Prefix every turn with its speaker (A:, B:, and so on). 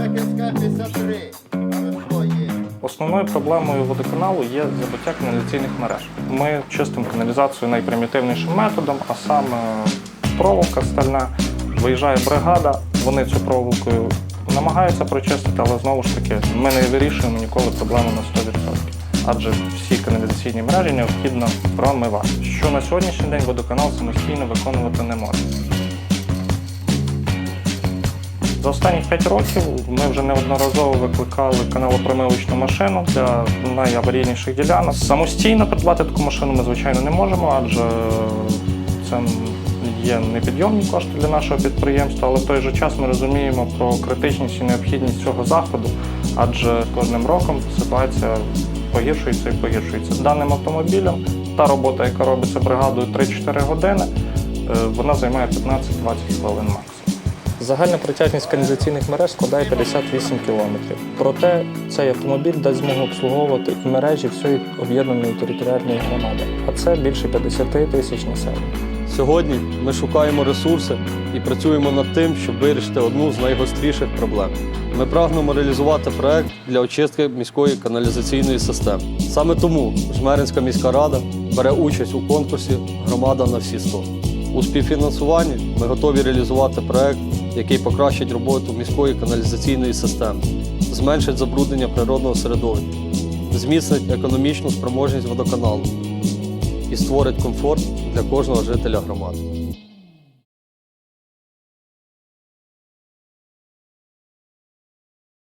A: Шахівська 53.
B: Основною проблемою водоканалу є забиття каналізаційних мереж. Ми чистимо каналізацію найпримітивнішим методом, а саме проволока стальна. Виїжджає бригада, вони цю проволокою намагаються прочистити, але знову ж таки ми не вирішуємо ніколи проблему на 100%. Адже всі каналізаційні мережі необхідно промивати, що на сьогоднішній день водоканал самостійно виконувати не може. За останні 5 років ми вже неодноразово викликали каналопромивочну машину для найаварійніших ділянок. Самостійно придбати таку машину ми, звичайно, не можемо, адже це є непідйомні кошти для нашого підприємства, але в той же час ми розуміємо про критичність і необхідність цього заходу, адже кожним роком ситуація погіршується і погіршується. Даним автомобілем та робота, яка робиться бригадою 3-4 години, е, вона займає 15-20 хвилин максимум. Загальна притягність каналізаційних мереж складає 58 кілометрів. Проте цей автомобіль дасть змогу обслуговувати і мережі всієї об'єднаної територіальної громади, а це більше 50 тисяч населення.
C: Сьогодні ми шукаємо ресурси і працюємо над тим, щоб вирішити одну з найгостріших проблем. Ми прагнемо реалізувати проект для очистки міської каналізаційної системи. Саме тому Жмеринська міська рада бере участь у конкурсі Громада на всі 100. У співфінансуванні ми готові реалізувати проект, який покращить роботу міської каналізаційної системи, зменшить забруднення природного середовища, зміцнить економічну спроможність водоканалу і створить комфорт для кожного жителя громади.